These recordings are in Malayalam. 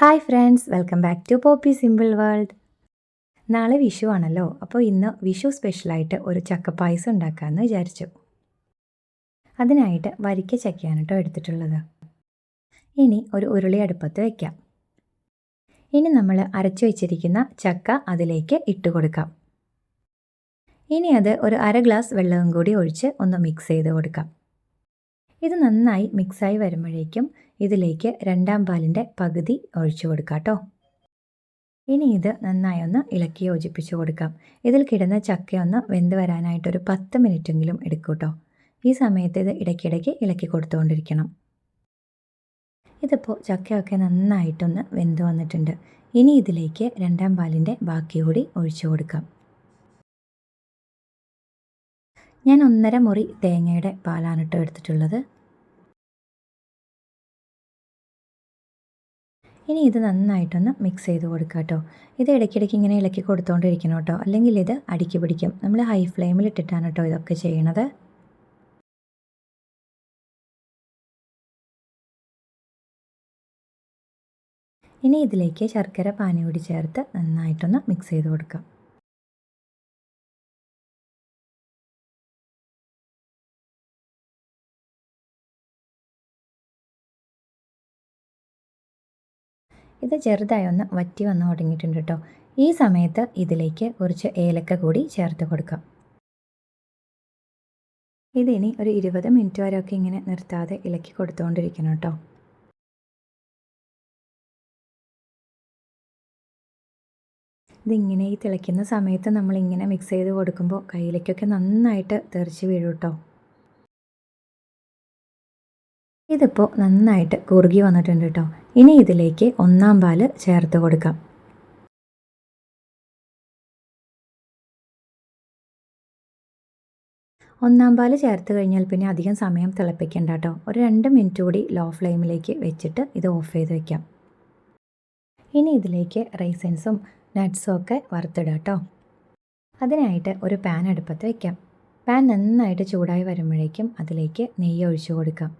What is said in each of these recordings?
Hi friends welcome back to Poppy Simple World നാളെ വിഷു ആണല്ലോ അപ്പോൾ ഇന്ന് വിഷു സ്പെഷ്യലായിട്ട് ഒരു ചക്ക പായസം ഉണ്ടാക്കാമെന്ന് വിചാരിച്ചു. അതിനായിട്ട് വരിക്ക ചക്കയാണ് കേട്ടോ എടുത്തിട്ടുള്ളത്. ഇനി ഒരു ഉരുളി അടുപ്പത്ത് വയ്ക്കാം ഇനി നമ്മൾ അരച്ചു വെച്ചിരിക്കുന്ന ചക്ക അതിലേക്ക് ഇട്ട് കൊടുക്കാം. ഇനി അത് ഒരു അര ഗ്ലാസ് വെള്ളവും കൂടി ഒഴിച്ച് ഒന്ന് മിക്സ് ചെയ്ത് കൊടുക്കാം. ഇത് നന്നായി മിക്സായി വരുമ്പോഴേക്കും ഇതിലേക്ക് രണ്ടാം പാലിന്റെ പകുതി ഒഴിച്ചു കൊടുക്കാം കേട്ടോ. ഇനി ഇത് നന്നായി ഒന്ന് ഇളക്കി യോജിപ്പിച്ച് കൊടുക്കാം. ഇതിൽ കിടന്ന ചക്കയൊന്ന് ഒന്ന് വരാനായിട്ട് ഒരു പത്ത് മിനിറ്റെങ്കിലും എടുക്കും കേട്ടോ. ഈ സമയത്ത് ഇത് ഇടയ്ക്കിടയ്ക്ക് ഇളക്കി കൊടുത്തുകൊണ്ടിരിക്കണം. ഇതിപ്പോൾ ചക്കയൊക്കെ നന്നായിട്ടൊന്ന് വെന്ത് വന്നിട്ടുണ്ട്. ഇനി ഇതിലേക്ക് രണ്ടാം പാലിന്റെ ബാക്കി കൂടി ഒഴിച്ചു കൊടുക്കാം. ഞാൻ ഒന്നര മുറി തേങ്ങയുടെ പാലാണ് ഇട്ടോ എടുത്തിട്ടുള്ളത്. ഇനി ഇത് നന്നായിട്ടൊന്ന് മിക്സ് ചെയ്ത് കൊടുക്കുക കേട്ടോ ഇത് ഇടയ്ക്കിടയ്ക്ക് ഇങ്ങനെ ഇളക്കി കൊടുത്തുകൊണ്ടിരിക്കണം കേട്ടോ അല്ലെങ്കിൽ ഇത് അടുക്കി പിടിക്കും. നമ്മൾ ഹൈ ഫ്ലെയിമിൽ ഇട്ടിട്ടാണ് കേട്ടോ ഇതൊക്കെ ചെയ്യണത്. ഇനി ഇതിലേക്ക് ശർക്കര പാനി കൂടി ചേർത്ത് നന്നായിട്ടൊന്ന് മിക്സ് ചെയ്ത് കൊടുക്കാം. ഇത് ചെറുതായി ഒന്ന് വറ്റി വന്ന് തുടങ്ങിയിട്ടുണ്ട് കേട്ടോ ഈ സമയത്ത് ഇതിലേക്ക് കുറച്ച് ഏലക്ക കൂടി ചേർത്ത് കൊടുക്കാം. ഇതിനി ഒരു ഇരുപത് മിനിറ്റ് വരെയൊക്കെ ഇങ്ങനെ നിർത്താതെ ഇളക്കി കൊടുത്തുകൊണ്ടിരിക്കണം കേട്ടോ ഇതിങ്ങനെ ഈ തിളയ്ക്കുന്ന സമയത്ത് നമ്മളിങ്ങനെ മിക്സ് ചെയ്ത് കൊടുക്കുമ്പോൾ കയ്യിലേക്കൊക്കെ നന്നായിട്ട് തെറിച്ച് വീഴും കേട്ടോ ഇതിപ്പോൾ നന്നായിട്ട് കുറുകി വന്നിട്ടുണ്ട് കേട്ടോ ഇനി ഇതിലേക്ക് ഒന്നാം പാൽ ചേർത്ത് കൊടുക്കാം. ഒന്നാം പാൽ ചേർത്ത് കഴിഞ്ഞാൽ പിന്നെ അധികം സമയം തിളപ്പിക്കേണ്ട കേട്ടോ. ഒരു രണ്ട് മിനിറ്റ് കൂടി ലോ ഫ്ലെയിമിലേക്ക് വെച്ചിട്ട് ഇത് ഓഫ് ചെയ്ത് വെക്കാം. ഇനി ഇതിലേക്ക് റൈസൻസും നട്ട്സും ഒക്കെ വറുത്തിടാം കേട്ടോ. അതിനായിട്ട് ഒരു പാൻ അടുപ്പത്ത് വയ്ക്കാം പാൻ നന്നായിട്ട് ചൂടായി വരുമ്പോഴേക്കും അതിലേക്ക് നെയ്യ് ഒഴിച്ചു കൊടുക്കാം.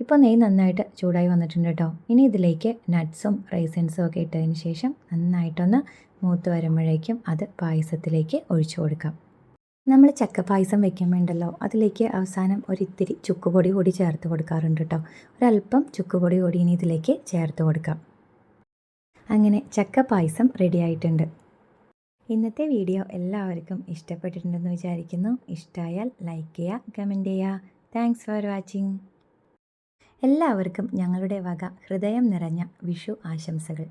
ഇപ്പോൾ നെയ്യ് നന്നായിട്ട് ചൂടായി വന്നിട്ടുണ്ട് കേട്ടോ. ഇനി ഇതിലേക്ക് നട്ട്സും റൈസൻസും ഒക്കെ ഇട്ടതിന് ശേഷം നന്നായിട്ടൊന്ന് മൂത്ത് വരുമ്പോഴേക്കും അത് പായസത്തിലേക്ക് ഒഴിച്ചു കൊടുക്കാം. നമ്മൾ ചക്ക പായസം വെക്കാൻ വേണ്ടല്ലോ അതിലേക്ക് അവസാനം ഒരിത്തിരി ചുക്കുപൊടി കൂടി ചേർത്ത് കൊടുക്കാറുണ്ട് കേട്ടോ. ഒരല്പം ചുക്കുപൊടി കൂടി ഇനി ഇതിലേക്ക് ചേർത്ത് കൊടുക്കാം. അങ്ങനെ ചക്ക പായസം റെഡി ആയിട്ടുണ്ട്. ഇന്നത്തെ വീഡിയോ എല്ലാവർക്കും ഇഷ്ടപ്പെട്ടിട്ടുണ്ടെന്ന് വിചാരിക്കുന്നു. ഇഷ്ടമായാൽ ലൈക്ക് ചെയ്യുക കമന്റ് ചെയ്യുക. താങ്ക്സ് ഫോർ വാച്ചിങ് എല്ലാവർക്കും ഞങ്ങളുടെ വക ഹൃദയം നിറഞ്ഞ വിഷു ആശംസകൾ.